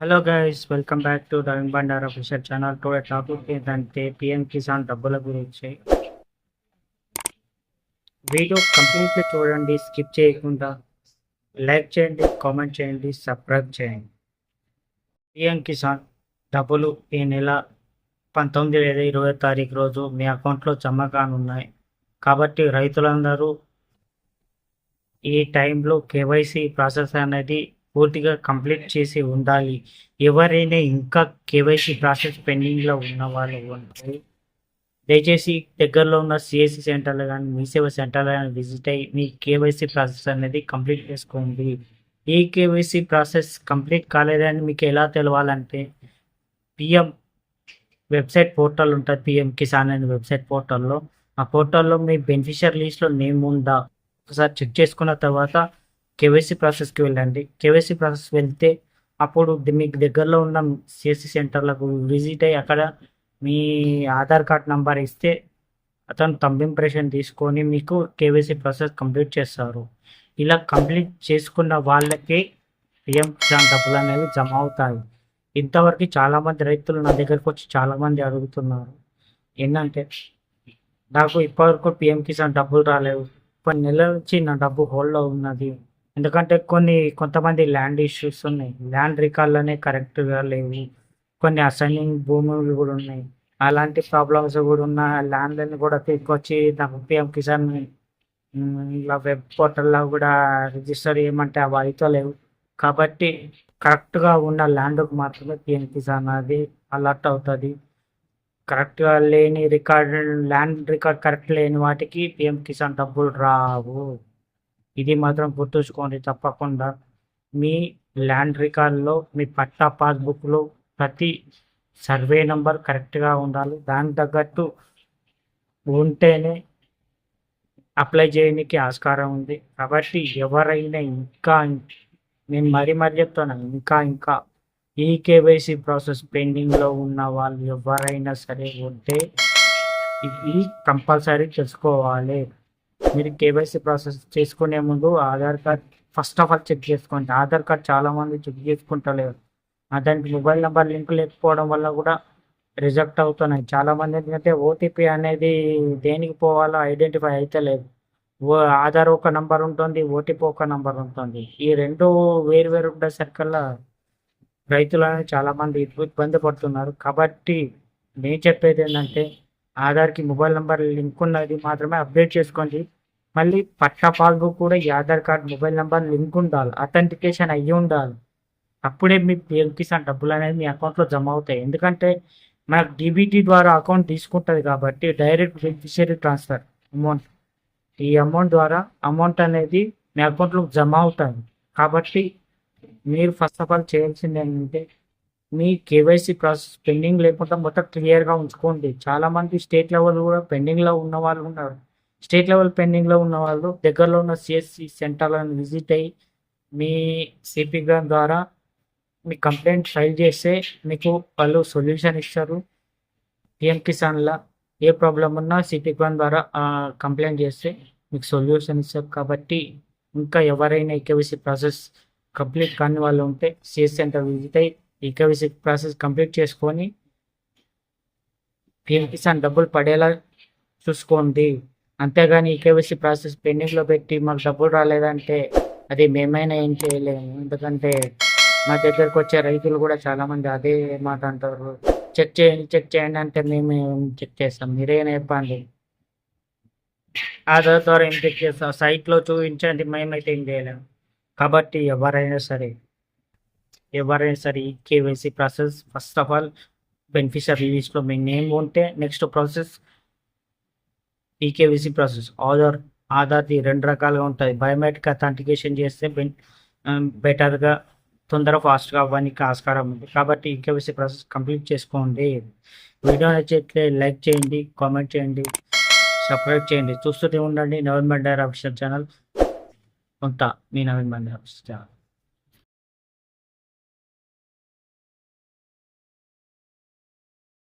Hello guys welcome back to Raveen Bandar official channel today topic ఏంటంటే PM Kisan డబ్బుల గురించి video కంప్లీట్గా చూడండి స్కిప్ చేయకుండా లైక్ చేయండి కామెంట్ చేయండి సబ్స్క్రైబ్ చేయండి. పిఎం కిసాన్ డబ్బులు ఈ నెల పంతొమ్మిది లేదా ఇరవై తారీఖు రోజు మీ అకౌంట్లో జమ కానున్నాయి. కాబట్టి రైతులందరూ ఈ టైంలో కేవైసీ ప్రాసెస్ అనేది పూర్తిగా కంప్లీట్ చేసి ఉండాలి. ఎవరైనా ఇంకా కేవైసీ ప్రాసెస్ పెండింగ్లో ఉన్న వాళ్ళు ఉంటే దయచేసి దగ్గరలో ఉన్న సిఎస్సి సెంటర్లు కానీ మీ సేవ సెంటర్లు కానీ విజిట్ అయ్యి మీ కేవైసీ ప్రాసెస్ అనేది కంప్లీట్ చేసుకోండి. ఈ కేవైసీ ప్రాసెస్ కంప్లీట్ కాలేదని మీకు ఎలా తెలవాలంటే పిఎం వెబ్సైట్ పోర్టల్ ఉంటుంది పిఎం కిసాన్ అనే వెబ్సైట్ పోర్టల్లో. ఆ పోర్టల్లో మీ బెనిఫిషియర్ లిస్ట్లో నేమ్ ఉందా? ఒకసారి చెక్ చేసుకున్న తర్వాత కేవైసీ ప్రాసెస్కి వెళ్ళండి. కేవైసీ ప్రాసెస్ వెళ్తే అప్పుడు మీకు దగ్గరలో ఉన్న సిఎస్సి సెంటర్లకు విజిట్ అయ్యి అక్కడ మీ ఆధార్ కార్డ్ నంబర్ ఇస్తే అతను తంబ్ ఇంప్రెషన్ తీసుకొని మీకు కేవైసీ ప్రాసెస్ కంప్లీట్ చేస్తారు. ఇలా కంప్లీట్ చేసుకున్న వాళ్ళకి పిఎం కిసాన్ డబ్బులు అనేవి జమ అవుతాయి. ఇంతవరకు చాలామంది రైతులు నా దగ్గరకు వచ్చి చాలామంది అడుగుతున్నారు. ఏంటంటే నాకు ఇప్పటివరకు పిఎం కిసాన్ డబ్బులు రాలేవు కొన్ని నెలల నుంచి నా డబ్బు హోల్డ్లో ఉన్నది. ఎందుకంటే కొన్ని కొంతమంది ల్యాండ్ ఇష్యూస్ ఉన్నాయి. ల్యాండ్ రికార్డ్ అనే కరెక్ట్గా లేవు. కొన్ని అసైనింగ్ భూములు కూడా ఉన్నాయి. అలాంటి ప్రాబ్లమ్స్ కూడా ఉన్న ల్యాండ్లను కూడా తీసుకొచ్చి నాకు పిఎం కిసాన్ ఇలా వెబ్ పోర్టల్లో కూడా రిజిస్టర్ చేయమంటే అవి అయితే లేవు. కాబట్టి కరెక్ట్గా ఉన్న ల్యాండ్కి మాత్రమే పిఎం కిసాన్ అది అలర్ట్ అవుతుంది. కరెక్ట్గా లేని రికార్డ్ ల్యాండ్ రికార్డ్ కరెక్ట్ లేని వాటికి పిఎం కిసాన్ డబ్బులు రావు. ఇది మాత్రం గుర్తుంచుకోండి తప్పకుండా. మీ ల్యాండ్ రికార్డులో మీ పట్టా పాస్బుక్లో ప్రతి సర్వే నంబర్ కరెక్ట్గా ఉండాలి. దానికి తగ్గట్టు ఉంటేనే అప్లై చేయడానికి ఆస్కారం ఉంది. కాబట్టి ఎవరైనా ఇంకా నేను మరీ మరీ చెప్తున్నాను ఇంకా ఇంకా ఈ కేవైసీ ప్రాసెస్ పెండింగ్లో ఉన్న వాళ్ళు ఎవరైనా సరే ఉంటే ఇది కంపల్సరీ తెలుసుకోవాలి. మీరు కేవైసీ ప్రాసెస్ చేసుకునే ముందు Aadhaar card first of all check చేసుకోండి. ఆధార్ కార్డ్ చాలా మంది చెక్ చేసుకుంటలేరు. దానికి మొబైల్ నెంబర్ లింక్ లేకపోవడం వల్ల కూడా రిజెక్ట్ అవుతున్నాయి. చాలా మంది ఏంటంటే ఓటీపీ అనేది దేనికి పోవాలో ఐడెంటిఫై అయితే లేదు. ఓ ఆధార్ ఒక నంబర్ ఉంటుంది ఓటీపీ ఒక నంబర్ ఉంటుంది. ఈ రెండు వేరు వేరు ఉండేసరికల్లా రైతులు అనేది చాలా మంది ఇబ్బంది పడుతున్నారు. కాబట్టి నేను చెప్పేది ఏంటంటే ఆధార్కి మొబైల్ నెంబర్ లింక్ ఉన్నది మాత్రమే అప్డేట్ చేసుకోండి. మళ్ళీ పట్టా పాస్బుక్ కూడా ఈ Aadhaar card mobile number link ఉండాలి అథెంటికేషన్ అయ్యి ఉండాలి. అప్పుడే మీ పిఎం కిసాన్ డబ్బులు అనేది మీ అకౌంట్లో జమ అవుతాయి. ఎందుకంటే మనకు డీబీటీ ద్వారా అకౌంట్ తీసుకుంటుంది కాబట్టి డైరెక్ట్ బెనిఫిషియరీ ట్రాన్స్ఫర్ అమౌంట్. ఈ అమౌంట్ ద్వారా అమౌంట్ అనేది మీ అకౌంట్లో జమ అవుతుంది కాబట్టి మీరు ఫస్ట్ ఆఫ్ ఆల్ చేయాల్సింది ఏంటంటే మీ కేవైసీ ప్రాసెస్ పెండింగ్ లేకుండా మొత్తం క్లియర్గా ఉంచుకోండి. చాలామంది స్టేట్ లెవెల్ కూడా పెండింగ్లో ఉన్న వాళ్ళు ఉన్నారు. స్టేట్ లెవెల్ పెండింగ్లో ఉన్న వాళ్ళు దగ్గరలో ఉన్న సిఎస్సి సెంటర్లను విజిట్ అయ్యి మీ సిపి ద్వారా మీ కంప్లైంట్ ఫైల్ చేస్తే మీకు వాళ్ళు సొల్యూషన్ ఇస్తారు. పిఎం కిసాన్లో ఏ ప్రాబ్లం ఉన్నా సిపి ద్వారా కంప్లైంట్ చేస్తే మీకు సొల్యూషన్ ఇస్తారు. కాబట్టి ఇంకా ఎవరైనా ఈకేవీసీ ప్రాసెస్ కంప్లీట్ కాని వాళ్ళు ఉంటే సిఎస్ సెంటర్ విజిట్ అయ్యి ఈకేవీసీ ప్రాసెస్ కంప్లీట్ చేసుకొని పిఎం కిసాన్ డబ్బులు పడేలా చూసుకోండి. అంతేగాని ఈకేవీసీ ప్రాసెస్ పెండింగ్లో పెట్టి మాకు డబ్బులు రాలేదంటే అది మేమైనా ఏం చేయలేము. ఎందుకంటే మా దగ్గరకు వచ్చే రైతులు కూడా చాలామంది అదే మాట అంటారు. చెక్ చేయండి చెక్ చేయండి అంటే మేము చెక్ చేస్తాం. మీరే నేర్పండి. ఆధార్ ద్వారా ఏం చెక్ చేస్తాం? సైట్లో చూపించండి మేమైతే ఏం చేయలేము కాబట్టి ఎవరైనా సరే ఎవరైనా సరే ఈ KYC process first of all beneficiary లిస్ట్లో మీ నేమ్ ఉంటే next process eKYC process. Aadhaar ఆధార్ది రెండు రకాలుగా ఉంటుంది బయోమెట్రిక్ అథెంటికేషన్ చేస్తే బెన్ బెటర్గా తొందర ఫాస్ట్గా అవ్వడానికి ఆస్కారం ఉంది. కాబట్టి ఈకేవీసీ ప్రాసెస్ కంప్లీట్ చేసుకోండి. వీడియో నచ్చితే లైక్ చేయండి కామెంట్ చేయండి సబ్స్క్రైబ్ చేయండి. చూస్తూనే ఉండండి. Naveen Bandar official channel. ఉంటా మీ నవీన్ బండార్ అఫీషియల్ ఛానల్.